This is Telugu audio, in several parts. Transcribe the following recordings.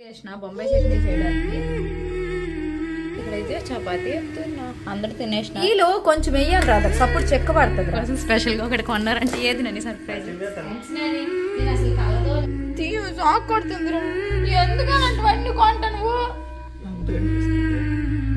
చేసిన బొంబాయి చట్నీ చేయడానికి. ఇక్కడైతే చపాతి చెప్తున్నా. అందరు తినేసిన? వీళ్ళు కొంచెం వెయ్యాలి రాదు సప్పుడు చెక్క పడుతుంది కోసం స్పెషల్గా ఒకటి కొన్నారంటే ఏది నన్ను సర్ప్రైజ్ షాక్ కొడుతుంది ఎందుకని అటువంటి కొంట నువ్వు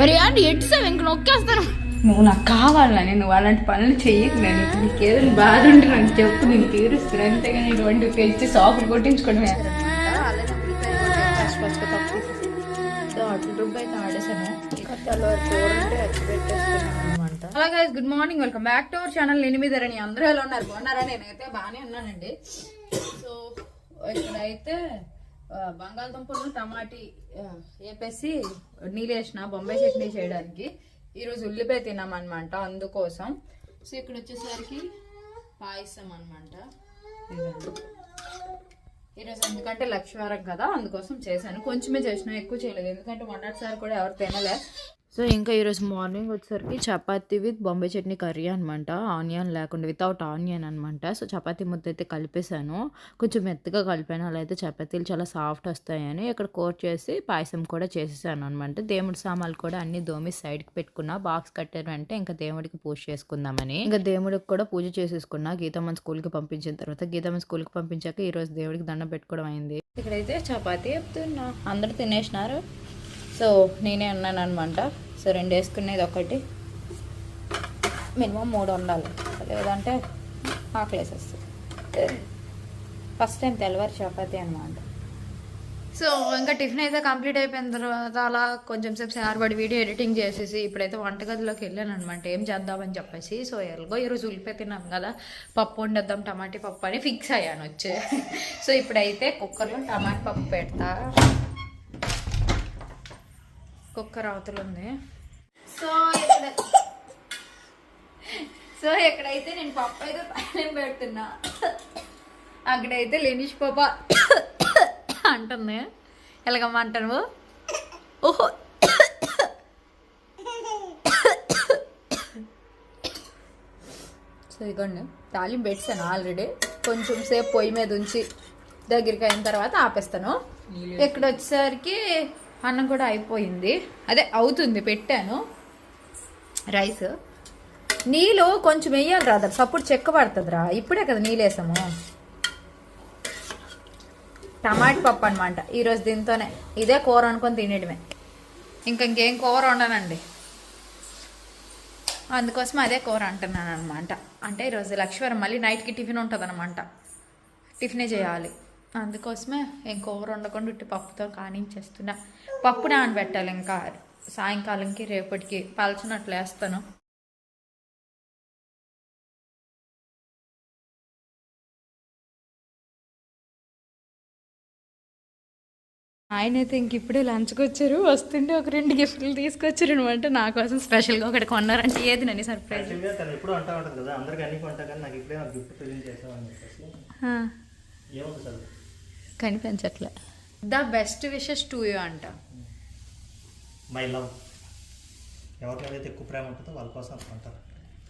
మరి అంటే ఇంక నొక్కేస్తాను నువ్వు నాకు కావాలని నువ్వు అలాంటి పనులు చెయ్యకు నేను నీకేదో బాధ ఉంటే నాకు చెప్పు నేను తీరుస్తాను అంతేగాని ఇటువంటి తెచ్చి సాకులు కొట్టించుకోవడమే. Hello guys good morning welcome back to our channel ఎనిమిదరని అందరూ ఎలా ఉన్నారు? బాగున్నారా? నేనైతే బాగానే ఉన్నానండి. సో ఇక్కడైతే బంగాళదుంపలు టమాటీ వేపేసి నీళ్ళు వేసిన బొంబాయి చట్నీ చేయడానికి ఈరోజు ఉల్లిపాయ తిన్నామన్నమాట అందుకోసం. సో ఇక్కడ వచ్చేసరికి పాయసం అనమాట ఈరోజు ఎందుకంటే లక్ష్మీవారం కదా అందుకోసం చేశాను. కొంచెమే చేసిన ఎక్కువ చేయలేదు. ఎందుకంటే మొన్నటిసారి కూడా ఎవరు తినలే. సో ఇంకా ఈరోజు మార్నింగ్ వచ్చేసరికి చపాతీ విత్ బొంబాయి చట్నీ కర్రీ అనమాట ఆనియన్ లేకుండా వితౌట్ ఆనియన్ అనమాట సో చపాతీ ముద్ద అయితే కలిపేశాను. కొంచెం మెత్తగా కలిపాను. అలా అయితే చపాతీలు చాలా సాఫ్ట్ వస్తాయని ఇక్కడ కోట్ చేసి పాయసం కూడా చేసేసాను అనమాట దేవుడి సామాన్లు కూడా అన్ని దోమి సైడ్కి పెట్టుకున్నా బాక్స్ కట్టారు అంటే ఇంకా దేవుడికి పూజ చేసుకుందామని. ఇంకా దేవుడికి కూడా పూజ చేసేసుకున్నా. గీతమ్మని స్కూల్కి పంపించిన తర్వాత గీతమ్మ స్కూల్కి పంపించాక ఈరోజు దేవుడికి దండం పెట్టుకోవడం అయింది. ఇక్కడైతే చపాతీ చెప్తున్నా. అందరు తినేసినారు. సో నేనే అన్నాను అనమాట సో రెండు వేసుకునేది ఒకటి. మినిమం మూడు ఉండాలి. లేదంటే ఆకలేసేస్తుంది. ఫస్ట్ టైం తెల్లవారి చపాతి అనమాట సో ఇంకా టిఫిన్ అయితే కంప్లీట్ అయిపోయిన తర్వాత అలా కొంచెం సేపు సారబడి వీడియో ఎడిటింగ్ చేసేసి ఇప్పుడైతే వంటగదిలోకి వెళ్ళాను అనమాట ఏం చేద్దామని చెప్పేసి. సో ఎలాగో ఈరోజు ఉల్లిపాయ తిన్నాం కదా. పప్పు వండేద్దాం టమాటీ పప్పు అని ఫిక్స్ అయ్యాను వచ్చే. సో ఇప్పుడైతే కుక్కర్లో టమాటా పప్పు పెడతా. కుక్కర్ అవతల ఉంది సో ఇక్కడ సో ఎక్కడైతే నేను పప్పు అయితే పైన పెడుతున్నా అక్కడైతే లెనిష్ పాప అంటుంది. ఎలాగమ్మ అంటాను ఓహో. సో ఇదిగోండి తాలింపు పెట్టాను ఆల్రెడీ. కొంచెం సేపు పొయ్యి మీద ఉంచి దగ్గరికి అయిన తర్వాత ఆపేస్తాను. ఇక్కడ వచ్చేసరికి అన్నం కూడా అయిపోయింది. అదే అవుతుంది పెట్టాను. రైస్. నీళ్ళు కొంచెం వేయాలి రాదా సప్పుడు చెక్క పడుతుందిరా. ఇప్పుడే కదా నీళ్ళు వేసాము. టమాటా పప్పు అనమాట ఈరోజు దీంతోనే. ఇదే కూర అనుకొని తినేయడమే. ఇంకా ఇంకేం కూర వండనండి? అందుకోసం అదే కూర అంటున్నాను అనమాట అంటే ఈరోజు లక్ష్మీవారం మళ్ళీ నైట్కి టిఫిన్ ఉంటుంది అనమాట టిఫినే చేయాలి. అందుకోసమే ఏం కూర వండకుండా ఇటు పప్పుతో కానించేస్తున్నా. పప్పు నానబెట్టాలి ఇంకా. సాయంకాలంకి రేపటికి పలచినట్లు వేస్తాను. ఆయన అయితే ఇంక ఇప్పుడే లంచ్కి వచ్చారు. వస్తుంటే ఒక రెండు గిఫ్ట్లు తీసుకొచ్చారు అనమాట నా కోసం స్పెషల్గా ఒకటి కొన్నారంటే ఏది నన్ను సర్ప్రైజ్? ఎప్పుడు అంటా ఉంటుంది కదా అందరికి అన్ని కొంటా కానీ నాకు ఇప్పుడే గిఫ్ట్ చేసామని చెప్పేసి. కనిపించట్లే. The best wishes to you అంట. My love. ఎవరికైతే ఎక్కువ ప్రేమ ఉంటుందో వాళ్ళ కోసం అది కొంటారు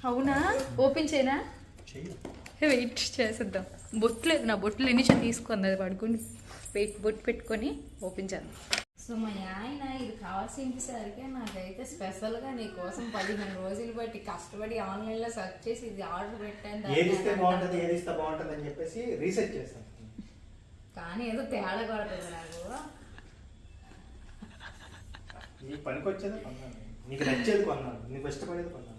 అవునా? ఓపెన్ చేయనా? వెయిట్ చేసేద్దాం. బొట్టు లేదు నా బొట్లు ఎన్ని తీసుకుంది అది పడుకుని వెయిట్ బొట్టు పెట్టుకొని ఓపెన్ చేద్దాం. సో మా ఆయన ఇది కావాల్సిందిసరికి నాకైతే స్పెషల్గా నీ కోసం పదిహేను రోజులు బట్టి కష్టపడి ఆన్లైన్లో సెర్చ్ చేసి ఇది ఆర్డర్ పెట్టాను ఏది ఇస్తే బాగుంటుంది ఏది ఇస్తే బాగుంటుంది అని చెప్పేసి రీసెర్చ్ చేస్తాను కానీ ఏదో తేడా కొడుతుంది నాకు. నీకు పనికి వచ్చేది కొన్నాను. నీకు నచ్చేది కొన్నాను. నీకు ఇష్టపడేది కొన్నాను.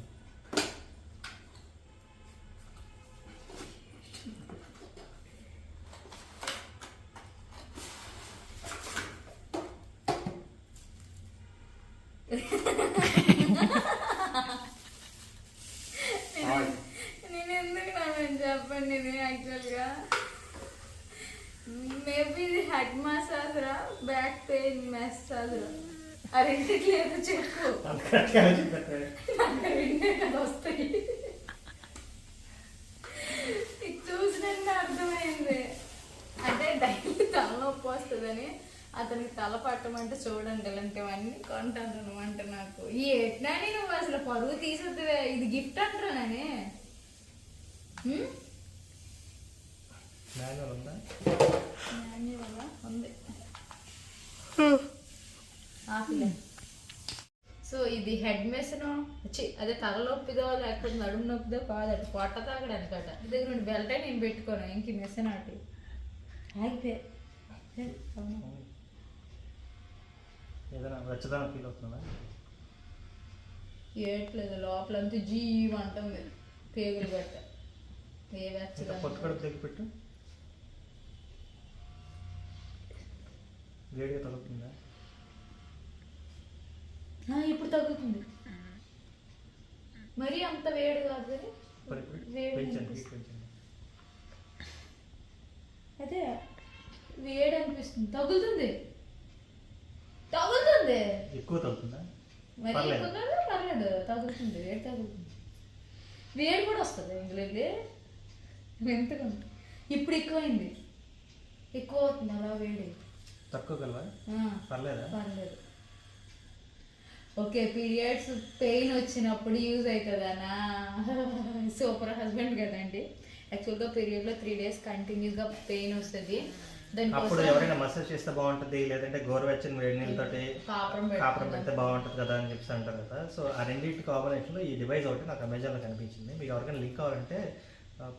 హాయ్. నేను ఎందుకు నమ్మని చెప్పండి ఇది యాక్చువల్గా మేబీ ఇది హెడ్ మసాజ్ రా బ్యాక్ పెయిన్ మసాజ్ రా ఆ రెండికి లేదు చెప్పు. వస్తాయి. ఇది చూసినంత అర్థమైంది. అంటే డైలీ తలనొప్పి వస్తుందని అతనికి తల పట్టమంటే చూడండి ఇలాంటివన్నీ కొంటాను అనమాట నాకు. ఈ ఎట్లాని నువ్వు అసలు పరువు తీసేద్దువే? ఇది గిఫ్ట్ అంటారా నేనే హ్మ్? మాన్యువల్ ఉందా మాన్యువల్ ఉంది ఆపిలే సో ఇది హెడ్ మెస్ను అదే తల నొప్పిదో లేకపోతే నడుము నొప్పిదో కాదట పొట్ట తాగడానికట. ఇది రెండు బెల్టే నేను పెట్టుకోను ఇంక మెస్ నాటి ఆగిపోయి ఏదైనా వెచ్చదనం ఫీల్ అవుతుందా? ఏట్లేదు లోపలంతా అంటుంది. పేగులు గట్ట ఏ పెట్టు వేడిగా తగ్గుతుందా ఇప్పుడు తగ్గుతుంది. మరీ అంత వేడి కాదు అదే వేడి అనిపిస్తుంది. తగులుతుంది. తగులుతుంది. ఎక్కువ తగ్గుతుందా మరి పర్లేదు. ఎక్కువ కాదు, పర్లేదు. తగులుతుంది. వేడి తగులుతుంది. వేడి కూడా వస్తుంది ఇందులోకి ఎంతగా ఇప్పుడు ఎక్కువైంది. ఎక్కువ అవుతుంది అలా వేడి. తక్కువ కలవా? పర్లేదా? పర్లేదు. ఓకే పీరియడ్స్ పెయిన్ వచ్చినప్పుడు యూజ్ అవుతుందనా సూపర్ హస్బెండ్ కదండి. యాక్చువల్గా పీరియడ్లో త్రీ డేస్ కంటిన్యూస్గా పెయిన్ వస్తుంది. అప్పుడు ఎవరైనా మసాజ్ చేస్తే బాగుంటుంది లేదంటే గోరువెచ్చని వేడి నీళ్ళతోటి కాపురం. పెడితే బాగుంటుంది కదా అని చెప్పి అంటారు కదా. సో ఆ రెండింటి కాంబినేషన్లో ఈ డివైస్ ఒకటి నాకు అమెజాన్లో కనిపించింది. మీకు ఎవరికైనా లింక్ కావాలంటే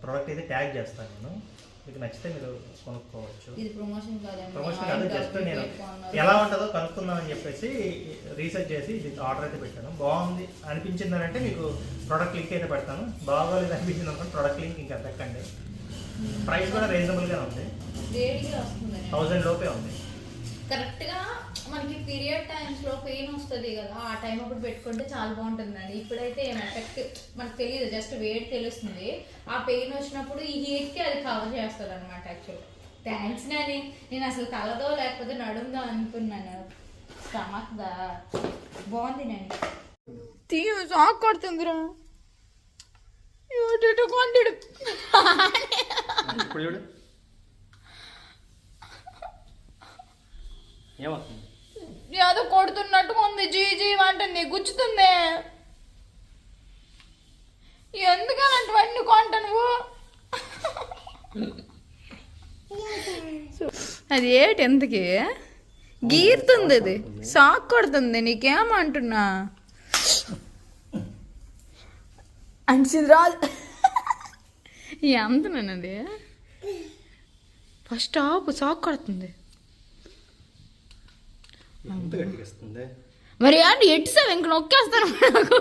ప్రోడక్ట్ అయితే ట్యాగ్ చేస్తాను నేను. మీకు నచ్చితే మీరు కొనుక్కోవచ్చు. ఇది ప్రమోషన్ కాదండి. ప్రమోషన్ కాదు జస్ట్ నేను. ఎలా ఉంటుందో కనుక్కుందాం అని చెప్పేసి రీసెర్చ్ చేసి ఇది ఆర్డర్ అయితే పెట్టాను. బాగుంది అనిపించింది అంటే మీకు ప్రోడక్ట్ లింక్ అయితే పెడతాను. బాగోలేదు అనిపించింది అనుకోండి ప్రోడక్ట్ లింక్ ఇంకా పెట్టండి ప్రైస్ కూడా రీజనబుల్గా ఉంది. థౌజండ్ లోపే ఉంది. కరెక్ట్గా మనకి పీరియడ్ టైమ్స్లో పెయిన్ వస్తుంది కదా ఆ టైం అప్పుడు పెట్టుకుంటే చాలా బాగుంటుందండి. ఇప్పుడైతే ఏం ఎఫెక్ట్ మనకు తెలియదు జస్ట్ వేడి తెలుస్తుంది. ఆ పెయిన్ వచ్చినప్పుడు ఈ హీట్కి అది కవర్ చేస్తుంది అనమాట యాక్చువల్గా థ్యాంక్స్ నాని నేను అసలు తలదో లేకపోతే నడుందో అనుకున్నాను. స్టమక్ దా బాగుంది నేను తీయ సాక్ కొడుతుందిరా. కొండడు ఇప్పుడు చూడు. ఏమవుతుంది? ఏదో కొడుతున్నట్టు ఉంది. జీ జీ అంటుంది గుచ్చుతుంది ఎందుకనంటువన్నీ కొంట నువ్వు? అది ఏటి ఎందుకి? గీరుతుంది అది. సాక్ కొడుతుంది. నీకేమంటున్నా? అనిసింది రాదు ఎంత అది ఫస్ట్ ఆపు సాక్ కొడుతుంది. ఎంత గట్టిగా ఇస్తుంది మరి ఏంటి ఎట్సావు ఇంక నొక్కేస్తాను నాకు?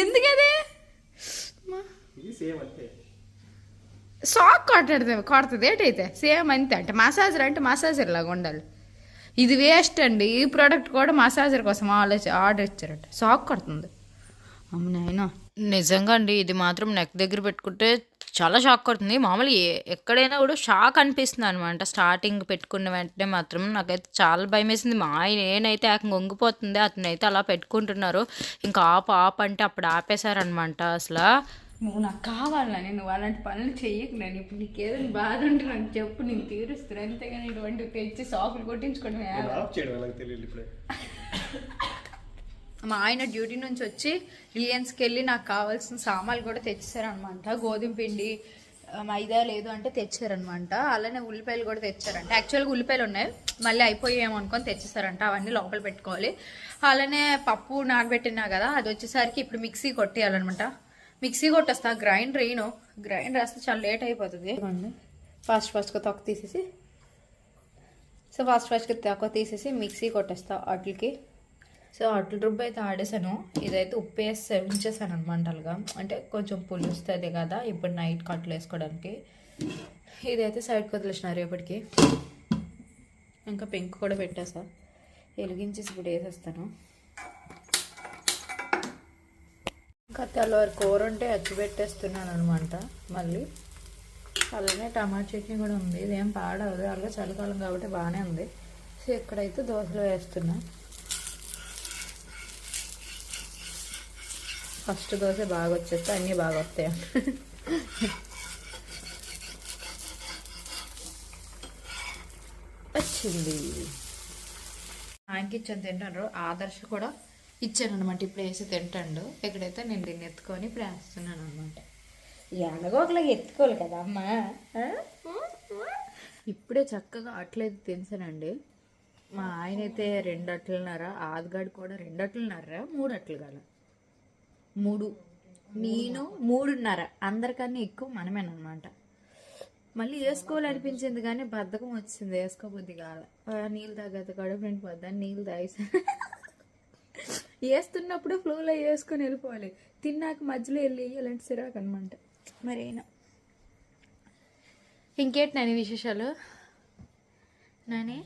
ఎందుకది? సాక్ కొట్టడుతుంది కొడుతుంది. ఏంటైతే? సేమ్ అంతే అంటే మసాజర్ అంటే మసాజర్ లాగా ఉండాలి. ఇది వేస్ట్ అండి. ఈ ప్రోడక్ట్ కూడా మసాజర్ కోసం ఆలోచి ఆర్డర్ ఇచ్చారట. సాక్ కొడుతుంది. అవునాయన నిజంగా అండి ఇది మాత్రం నెక్ దగ్గర పెట్టుకుంటే చాలా షాక్ కొడుతుంది. మామూలు ఏ- ఎక్కడైనా కూడా షాక్ అనిపిస్తుంది అనమాట స్టార్టింగ్ పెట్టుకున్న వెంటనే మాత్రం నాకైతే చాలా భయం వేసింది. మా ఆయన నేనైతే ఏకంగా వంగిపోతుంది అతను అయితే అలా పెట్టుకుంటున్నారు. ఇంకా ఆప్ ఆప్ అంటే అప్పుడు ఆపేశారనమాట అసలు. నువ్వు నాకు కావాలని నువ్వు అలాంటి పనులు చెయ్యకు. నేను ఇప్పుడు నీకు ఏదైనా బాధ ఉంటే నాకు చెప్పు. నేను తీరుస్తాను. అంతేగాని ఇటువంటి తెచ్చి సాకులు కొట్టించుకోవడం తెలియదు ఇప్పుడే? మా ఆయన డ్యూటీ నుంచి వచ్చి రిలయన్స్కి వెళ్ళి నాకు కావాల్సిన సామాన్లు కూడా తెచ్చారనమాట గోధుమ పిండి మైదా లేదు అంటే తెచ్చారనమాట. అలానే ఉల్లిపాయలు కూడా తెచ్చారంట. యాక్చువల్గా ఉల్లిపాయలు ఉన్నాయి. మళ్ళీ అయిపోయాము అనుకొని తెచ్చేసారంట అవన్నీ లోపల పెట్టుకోవాలి. అలానే పప్పు నానబెట్టినా కదా అది వచ్చేసరికి ఇప్పుడు మిక్సీ కొట్టేయాలన్నమాట మిక్సీ కొట్టేస్తా. గ్రైండర్ వేయను గ్రైండర్ వేస్తే చాలా లేట్ అయిపోతుంది. ఫాస్ట్ ఫాస్ట్గా తొక్క తీసేసి సో ఫాస్ట్ ఫాస్ట్గా తక్కువ తీసేసి మిక్సీ కొట్టేస్తా వాటికి సో అట్ల రుబ్బు అయితే ఆడేసాను. ఇదైతే ఉప్పు వేసి ఉంచేసాను అనమాట అలాగా అంటే కొంచెం పులుస్తుంది కదా ఇప్పుడు నైట్ కట్లు వేసుకోవడానికి. ఇదైతే సైడ్కి వదిలేసిన రేపటికి. ఇంకా పెంకు కూడా పెట్టేసా. వెలిగించేసి ఇప్పుడు వేసేస్తాను. ఇంకా తెల్లవారు కూర ఉంటే అచ్చి పెట్టేస్తున్నాను అనమాట మళ్ళీ. అలానే టమాటా చట్నీ కూడా ఉంది. ఇదేం పాడవదు. అలాగే చలికాలం కాబట్టి బాగానే ఉంది. సో ఇక్కడైతే దోశలో వేస్తున్నాను ఫస్ట్ దోశ బాగా వచ్చేస్తే అన్నీ బాగా వస్తాయి. వచ్చింది ఆయనకి ఇచ్చాను తింటాడు ఆదర్శ కూడా ఇచ్చాను అనమాట ఇప్పుడు వేసి తింటాడు. ఇక్కడైతే నేను దీన్ని ఎత్తుకొని ఇప్పుడు వేస్తున్నాను అనమాట ఎలాగో ఒకలాగా ఎత్తుకోవాలి కదా అమ్మా? ఇప్పుడే చక్కగా అట్లయితే తినసానండి మా ఆయన అయితే రెండు అట్లున్నారా ఆదిగాడు కూడా రెండు అట్లున్నారా మూడు అట్లు కాల మూడు. నేను మూడున్నర. అందరికన్నా ఎక్కువ మనమేనమాట మళ్ళీ వేసుకోవాలనిపించింది కానీ బద్ధకం వచ్చింది. వేసుకోబుద్ది కాల. నీళ్ళు తాగదు కడుపు నిండిపోద్దా నీళ్ళు తాగేసాను వేస్తున్నప్పుడు ఫ్లోలో వేసుకొని వెళ్ళిపోవాలి. తిన్నాక మధ్యలో వెళ్ళి వేయాలంటే సిరాకు అనమాట మరైనా? అయినా ఇంకేంటి నాని విశేషాలు? నాని?